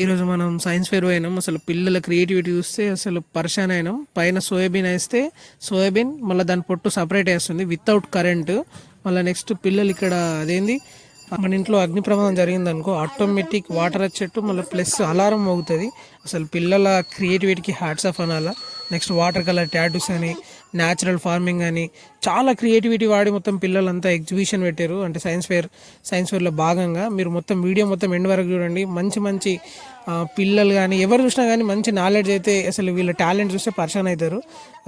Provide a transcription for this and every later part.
ఈరోజు మనం science fair పోయినాం అసలు పిల్లల క్రియేటివిటీ చూస్తే అసలు పర్షాన్ అయినాం. పైన సోయాబీన్ వేస్తే సోయాబీన్ మళ్ళీ దాని పొట్టు సపరేట్ వేస్తుంది వితౌట్ కరెంట్. మళ్ళీ నెక్స్ట్ పిల్లలు ఇక్కడ అదేంది? మన ఇంట్లో అగ్ని ప్రమాదం జరిగింది అనుకో ఆటోమేటిక్ వాటర్ వచ్చేట్టు మళ్ళీ ప్లస్ అలారం మోగుతుంది. అసలు పిల్లల క్రియేటివిటీకి హ్యాట్స్ ఆఫ్ అనాలా. నెక్స్ట్ వాటర్ కలర్ ట్యాటూస్ అని న్యాచురల్ ఫార్మింగ్ అని చాలా క్రియేటివిటీ వాడి మొత్తం పిల్లలంతా ఎగ్జిబిషన్ పెట్టారు. అంటే సైన్స్ ఫేర్ సైన్స్ ఫేర్లో భాగంగా మీరు మొత్తం వీడియో మొత్తం ఎండ్ వరకు చూడండి. మంచి మంచి పిల్లలు కానీ ఎవరు చూసినా కానీ మంచి నాలెడ్జ్ అయితే అసలు వీళ్ళ టాలెంట్ చూస్తే పర్సన్ అవుతారు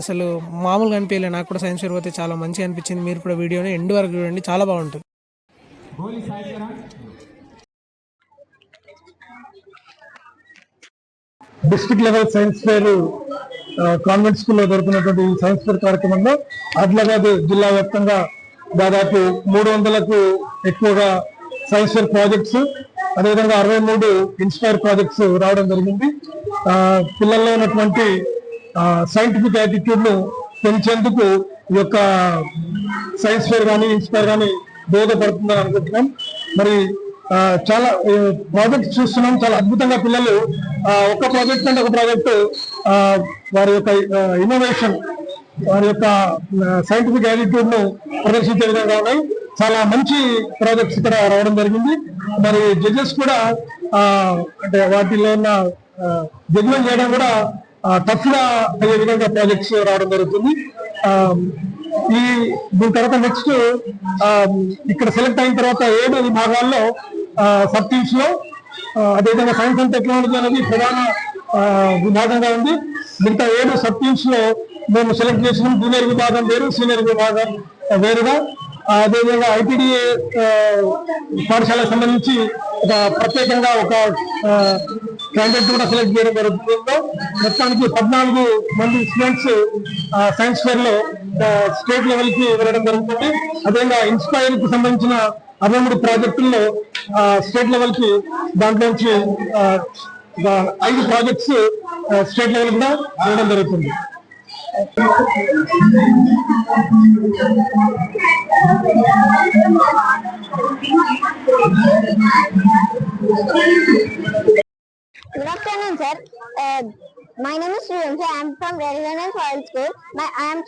అసలు మామూలుగా అనిపించలే నాకు కూడా సైన్స్ ఫేర్ పోతే చాలా మంచిగా అనిపించింది. మీరు కూడా వీడియోని ఎండ్ వరకు చూడండి. చాలా బాగుంటుంది. District level science fair convent స్కూల్లో జరుగుతున్నటువంటి ఈ సైన్స్ ఫెయిర్ కార్యక్రమంలో ఆదిలాబాద్ జిల్లా వ్యాప్తంగా దాదాపు మూడు వందలకు ఎక్కువగా సైన్స్ ఫెయిర్ ప్రాజెక్ట్స్ అదేవిధంగా అరవై మూడు ఇన్స్పైర్ ప్రాజెక్ట్స్ రావడం జరిగింది. పిల్లల్లో ఉన్నటువంటి సైంటిఫిక్ యాటిట్యూడ్ను పెంచేందుకు ఈ యొక్క సైన్స్ ఫెయిర్ కానీ ఇన్స్పైర్ కానీ దోహదపడుతుందని అనుకుంటున్నాం. మరి చాలా ప్రాజెక్ట్ చూస్తున్నాం. చాలా అద్భుతంగా పిల్లలు ఒక ప్రాజెక్ట్ అంటే ఒక ప్రాజెక్టు వారి యొక్క ఇన్నోవేషన్ వారి యొక్క సైంటిఫిక్ యాటిట్యూడ్ను ప్రదర్శించే విధంగా ఉన్నాయి. చాలా మంచి ప్రాజెక్ట్స్ ఇక్కడ రావడం జరిగింది. మరి జడ్జెస్ కూడా అంటే వాటిలో ఉన్న జడ్జిమెంట్ చేయడం కూడా టఫ్గా అయ్యే విధంగా ప్రాజెక్ట్స్ రావడం జరుగుతుంది. ఈ దీని తర్వాత నెక్స్ట్ ఇక్కడ సెలెక్ట్ అయిన తర్వాత ఏడు విభాగాల్లో సబ్ టీమ్స్లో అదేవిధంగా సైన్స్ అండ్ టెక్నాలజీ అనేది ప్రధాన విభాగంగా ఉంది. మిగతా ఏడు సబ్ టీమ్స్లో మేము సెలెక్ట్ చేసినాం. జూనియర్ విభాగం వేరు సీనియర్ విభాగం వేరుగా. అదేవిధంగా ఐటీడీఏ పాఠశాలకు సంబంధించి ఒక ప్రత్యేకంగా ఒక క్యాండిడేట్ కూడా సెలెక్ట్ చేయడం జరుగుతుంది మొత్తానికి పద్నాలుగు మంది స్టూడెంట్స్ సైన్స్ ఫేర్లో స్టేట్ లెవెల్కి వెళ్ళడం జరుగుతుంది. అదేవిధంగా ఇన్స్పైర్కి సంబంధించిన అరవై మూడు ప్రాజెక్టుల్లో స్టేట్ లెవెల్కి దాంట్లో నుంచి ఐదు ప్రాజెక్ట్స్ స్టేట్ లెవెల్ కూడా చేయడం జరుగుతుంది Good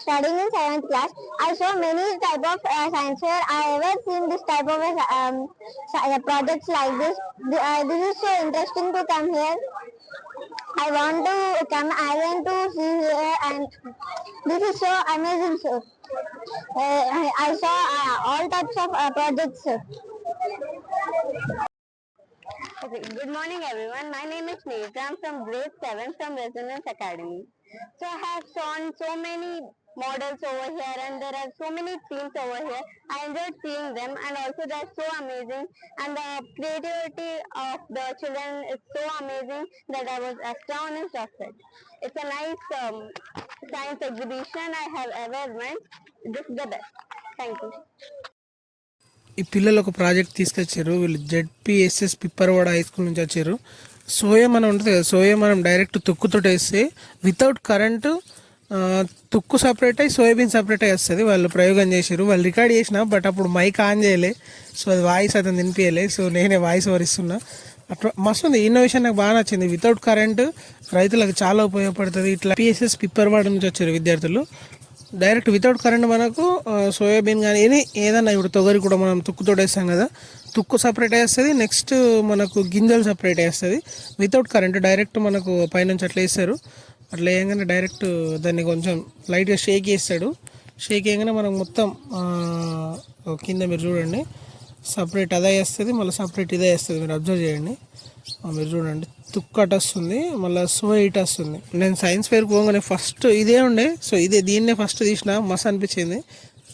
Studying in seventh class. I saw many type of uh, science fair. I ever seen this type of um, uh, projects like this. Th- Uh, this is so interesting to come here. I want to come again to see here, and this is so amazing, sir. Uh, I, I saw uh, all types of uh, projects. Okay, good morning everyone. My name is Neeta. I'm from grade 7 from Resonance Academy. So I have shown so many models over here and there are so many themes over here. I enjoyed seeing them and also they're so amazing and the creativity of the children is so amazing that I was astonished of it. It's a nice um, science exhibition I have ever went. This is the best. Thank you. ఈ పిల్లలు ఒక project తీసుకొచ్చారు వీళ్ళు ZPSS పిప్పర్వాడ high school నుంచి వచ్చారు soya మనం ఉంటుంది కదా సోయా మనం డైరెక్ట్ తుక్కుతో వేస్తే వితౌట్ కరెంటు తుక్కు సపరేట్ అయ్యి సోయాబీన్ సపరేట్ అయ్యి వస్తుంది. వాళ్ళు ప్రయోగం చేశారు వాళ్ళు రికార్డ్ చేసిన బట్ అప్పుడు మైక్ ఆన్ చేయలే. సో అది వాయిస్ అతను వినిపించలే సో నేనే వాయిస్ ఓవర్ ఇస్తున్నా. అట్లా మస్తు ఉంది. ఇన్నోవేషన్ నాకు బాగా నచ్చింది. వితౌట్ కరెంట్ రైతులకు చాలా ఉపయోగపడుతుంది. ఇట్లా పిఎస్ఎస్ పిప్పర్వాడ నుంచి వచ్చారు విద్యార్థులు. డైరెక్ట్ వితౌట్ కరెంట్ మనకు సోయాబీన్ కానీ ఏది ఏదన్నా ఇప్పుడు తొగరి కూడా మనం తుక్కుతో వేస్తాం కదా. తుక్కు సపరేట్ వేస్తుంది. నెక్స్ట్ మనకు గింజలు సపరేట్ వేస్తుంది. వితౌట్ కరెంట్ డైరెక్ట్ మనకు పైనుంచి అట్లా వేస్తారు అట్లా వేయగానే డైరెక్ట్ దాన్ని కొంచెం లైట్గా షేక్ చేస్తాడు. షేక్ చేయగానే మనం మొత్తం కింద మీరు చూడండి. సపరేట్ అదే వేస్తుంది మళ్ళీ సపరేట్ ఇదే వేస్తుంది. మీరు అబ్జర్వ్ చేయండి. మీరు చూడండి. తుక్కట వస్తుంది మళ్ళీ సో వస్తుంది. నేను సైన్స్ ఫేర్ పోగానే ఫస్ట్ ఇదే ఉండే. సో ఇదే దీన్నే ఫస్ట్ తీసిన మస్తు అనిపించింది.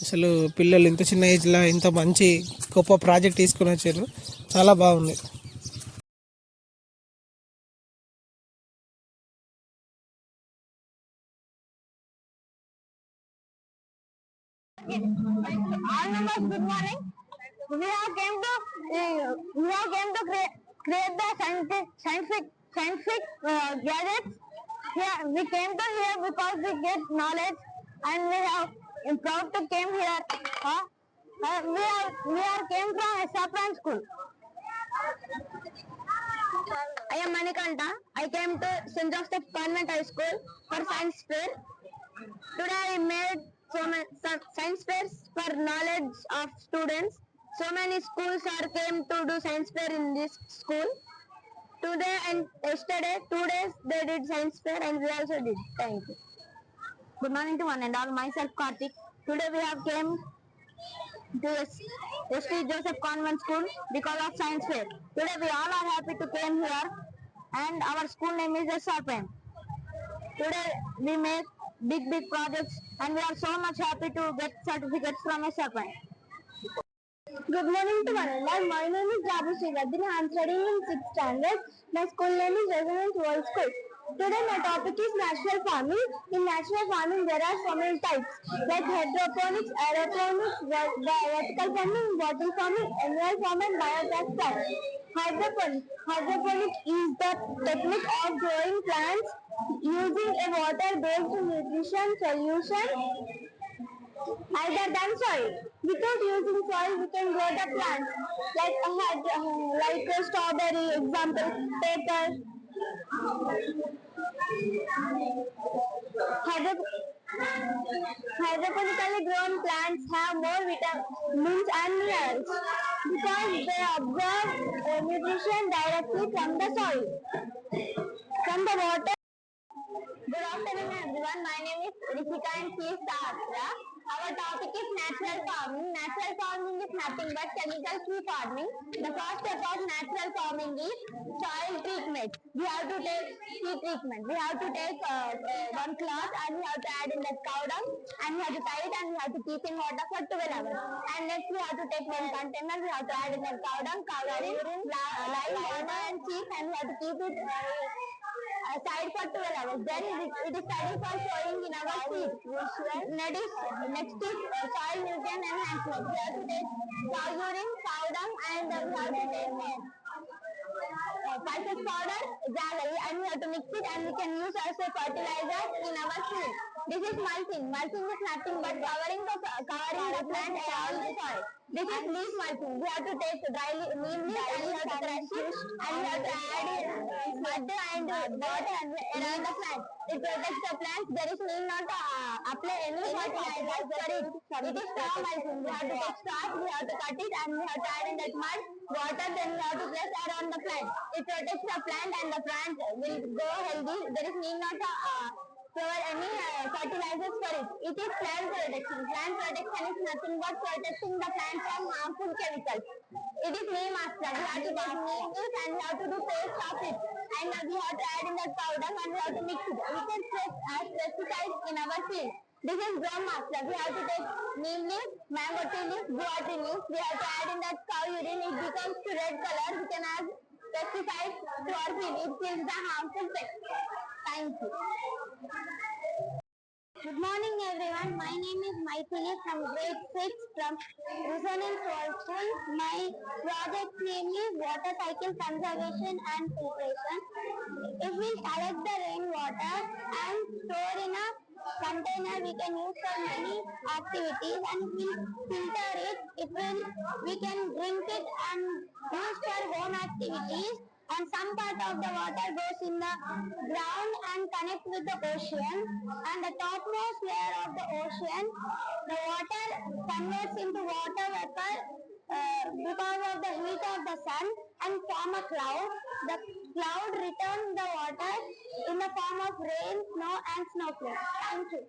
అసలు పిల్లలు ఇంత చిన్న ఏజ్లో ఇంత మంచి గొప్ప ప్రాజెక్ట్ తీసుకొని వచ్చారు. చాలా బాగుంది. We have came to uh, we have came to create, create the scientific scientific scientific uh, gadgets. Yeah, we came to here because we get knowledge, and we have I'm proud to came here. Huh? Uh, we are we are came from Sapran school. I am Manikanta. I came to St. Joseph Convent High School for science fair. Today I made so many science fairs for knowledge of students. So many schools are came to do science fair in this school. Today and yesterday, two days they did science fair and we also did. Thank you. Good morning to one and all. Myself Karthik. Today we have came to St. Joseph Convent School because of science fair. Today we all are happy to came here and our school name is SRPM. Today we make big big projects and we are so much happy to get certificates from SRPM. Good morning to one and all. My name is Rabu Srivardhani. I am studying in 6th standard. My school name is Resonance World School. Today my topic is natural farming. In natural farming there are many types like hydroponics, aeroponics, vertical farming, bottle farming, annual farming, biogas farming. Hydroponics. Hydroponics is the technique of growing plants using a water-based nutrition solution other than soil. Without using soil, we can grow the plants like a had, uh, like a strawberry, example. Hydro- hydroponically grown plants have more vitamins and minerals because they absorb uh, nutrition directly from the soil, from the water. Good afternoon everyone. My name is Rishika and she is Sahasra. Our topic is natural farming. Natural farming is nothing but chemical free farming. The first step of natural farming is soil treatment. We have to take seed treatment. We have to take uh, one cloth and we have to add in the cow dung and we have to tie it and we have to keep in water for 12 hours. And next we have to take one container. We have to add in the cow dung, cow urine, li- lime water and cheese and we have to keep it aside for 12 hours. Then it, is ready for showing in our seed. Next is, next is uh, soil nutrient enhancement. Have to take cow urine, cow dung and uh, we have to take uh, pulses powder, jaggery and we have to mix it and we can use as a fertilizer in our seed. This is mulching. Mulching is nothing but covering the covering the plant around the soil. This is leaf mulching. We have to take dry leaf, leaf and we have to crush it and we have to add in mud and water around the plant. It protects the plant. There is need not to uh, apply any fertilizer for it. It is straw mulching. We have to take straw, we have to cut it and we have to add in that mud, water, then we have to place around the plant. It protects the plant and the plant will go healthy. There is need not to uh, provide any uh, fertilizers for it. It is plant protection. Plant protection is nothing but protecting the plant from harmful chemicals. It is neem astra. We have to neem leaf and we have to do paste of it. And we have to add in that powder and we have to mix it. We can spray as pesticides in our field. This is brahmastra. We have to take neem leaf, mango tea leaf, guar leaf. We have to add in that cow urine. It becomes to red color. We can add pesticides to our field. It kills the harmful pests. Thank you. Good morning everyone. My name is Maithili from grade 6 from Resonance School. My project name is Water Cycle Conservation and Filtration. If we collect the rainwater and store in a container, we can use for many activities and if we filter it, it will, we can drink it and use for home activities and some part of the water goes in the ground and connects with the ocean. And the topmost layer of the ocean the water converts into water vapor uh, because of the heat of the sun and form a cloud. The cloud returns the water in the form of rain snow and snowflakes. Thank you.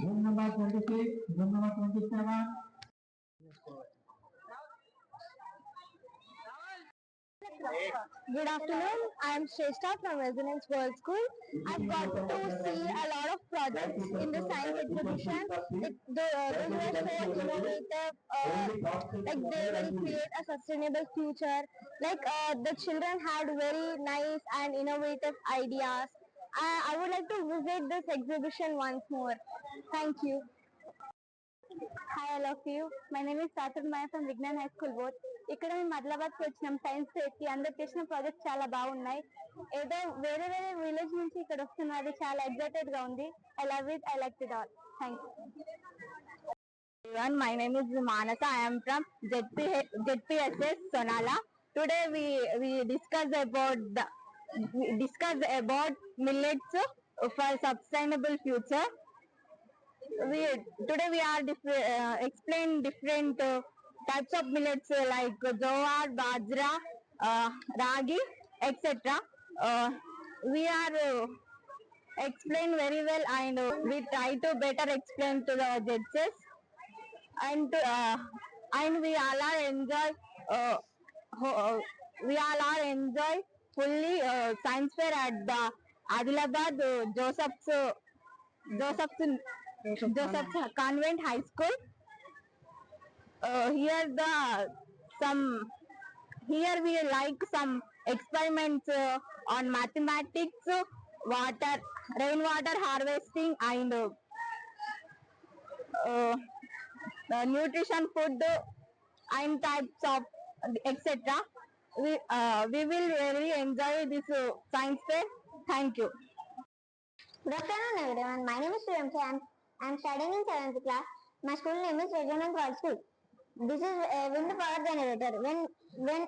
Room number twenty-six, room number twenty-seven. Good afternoon. I am Shrestha from Resonance World School. I've got to see a lot of projects in the science exhibition. It, uh, were so innovative. Uh, like they will create a sustainable future. Like uh, the children had very nice and innovative ideas. I, I would like to visit this exhibition once more. Thank you. Hi, all of you. My name is Satur Maya from Vignan High School Board. ఇక్కడ మేము అదిలాబాద్కి వచ్చినాం science ఫేర్కి అందరు చేసిన projects చాలా బాగున్నాయి ఏదో వేరే వేరే విలేజ్ నుంచి ఇక్కడ వస్తున్నది చాలా ఎగ్జైటెడ్గా ఉంది I love it I like it all thank everyone. My name is Manasa. I am from ZP, ZPSS Sonala. Today we we discuss about the we discuss about millets for sustainable future. We today we are dif- uh, explain different uh, types of millets uh, like jowar, bajra, uh, ragi, etc. Uh, we are uh, explain very well and uh, we try to better explain to the judges and uh, and we all are enjoy uh, uh, we all are enjoy fully uh, science fair at the Adilabad uh, Joseph's uh, Joseph's Joseph's Convent High School. Uh, here the some here we like some experiments uh, on mathematics, uh, water, rainwater harvesting, and uh, uh, nutrition food uh, and types of etc. We uh, we will really enjoy this uh, science fair. Thank you. Good afternoon, everyone. My name is Sriramchi. I'm I'm studying in seventh class. My school name is Regional World School. This is a wind power generator. When when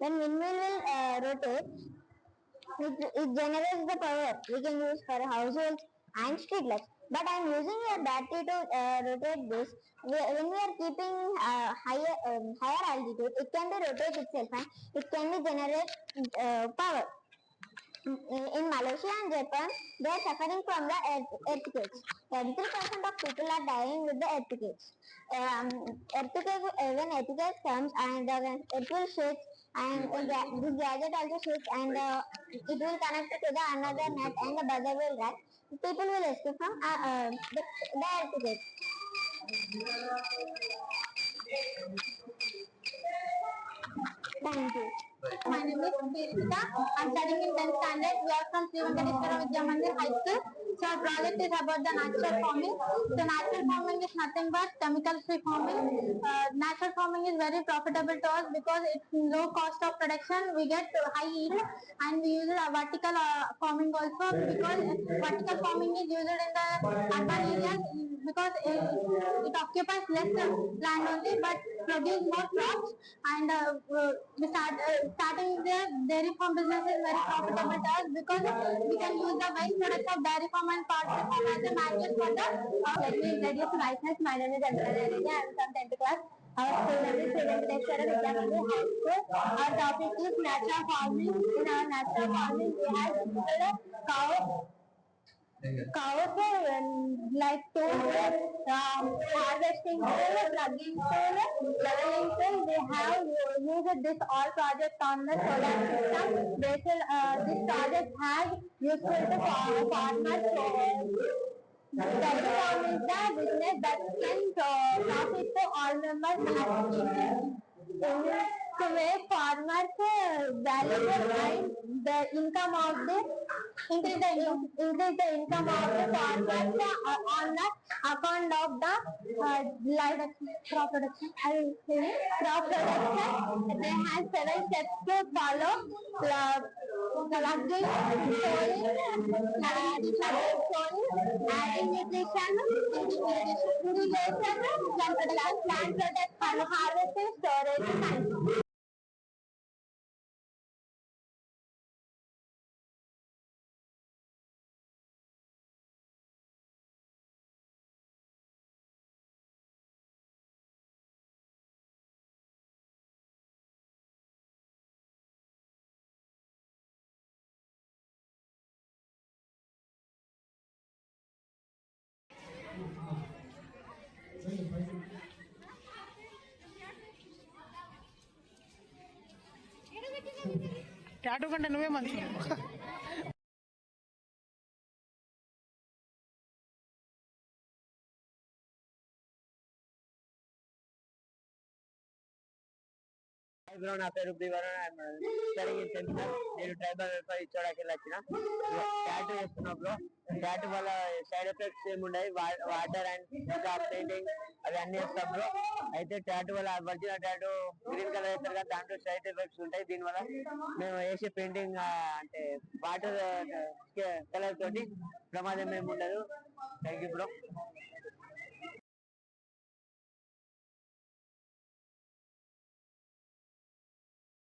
when windmill will uh, rotate, it, it generates the power we can use for households and street lights. But I'm using a battery to uh, rotate this. When we are keeping uh, higher um, higher altitude, it can be rotate itself and it can be generate uh, power. In Malaysia and Japan, they are suffering from the earth, earthquakes. 33% of people are dying with the earthquakes. Um, earthquake, when earthquake comes and uh, it will shake and ga- gadget also shakes and uh, it will connect to the another net and the buzzer will rise. People will escape from uh, uh, the, the earthquake. Thank you. My name is Kirita. I'm studying in 10th standard. We are from Sri Venkateswara Vidya Mandir High School. So our project is about the natural farming. So natural farming is nothing but chemical free farming. Uh, natural farming is very profitable to us because it's low cost of production. We get high yield and we use a vertical uh, farming also because vertical farming is used in the urban areas because it, it occupies less land only but produce more crops and uh, uh, we start uh, starting the dairy farm business is very profitable to us because we can use the waste products of dairy farm and poultry farm as a market for the uh, let me introduce myself my name is Andrea Reddy I am from 10th class our school name is Sri Venkateswara Vidya Mandir High School our topic is natural farming in our natural farming we have cows. cow cows um, like tools, um, harvesting tool, plugging tool, leveling tool. They have used this all project on the solar system. This will, uh, this project has useful to farmers. So, farm is the business that can uh, profit to all members. To make farmers uh, valuable and the income of the increase the in- increase the income of the farmers uh, on the account of the uh, live crop production. I will say crop production. They have seven steps to follow. Uh, plugging, sowing, uh, sowing, adding nutrition, irrigation, plant protection, harvesting, storage, and tattoo కంటే నువ్వే మంచి bro నా పేరు tenth నేను tribal welfare ఇచ్చోడానికి వచ్చిన tattoo చేస్తున్నా bro. వల్ల side effects ఏముండయి? వాటర్ అండ్ ఇంకా పెయింటింగ్ అవి అన్ని చేస్తాం బ్రో. అయితే టాటూ వల్ల ఒరిజినల్ టాటూ గ్రీన్ కలర్ వేస్తారు కదా దాంట్లో సైడ్ ఎఫెక్ట్స్ ఉంటాయి. దీని వల్ల మేము వేసే పెయింటింగ్ అంటే వాటర్ కలర్ తోటి ప్రమాదం ఏమి ఉండదు థ్యాంక్ యూ బ్రో.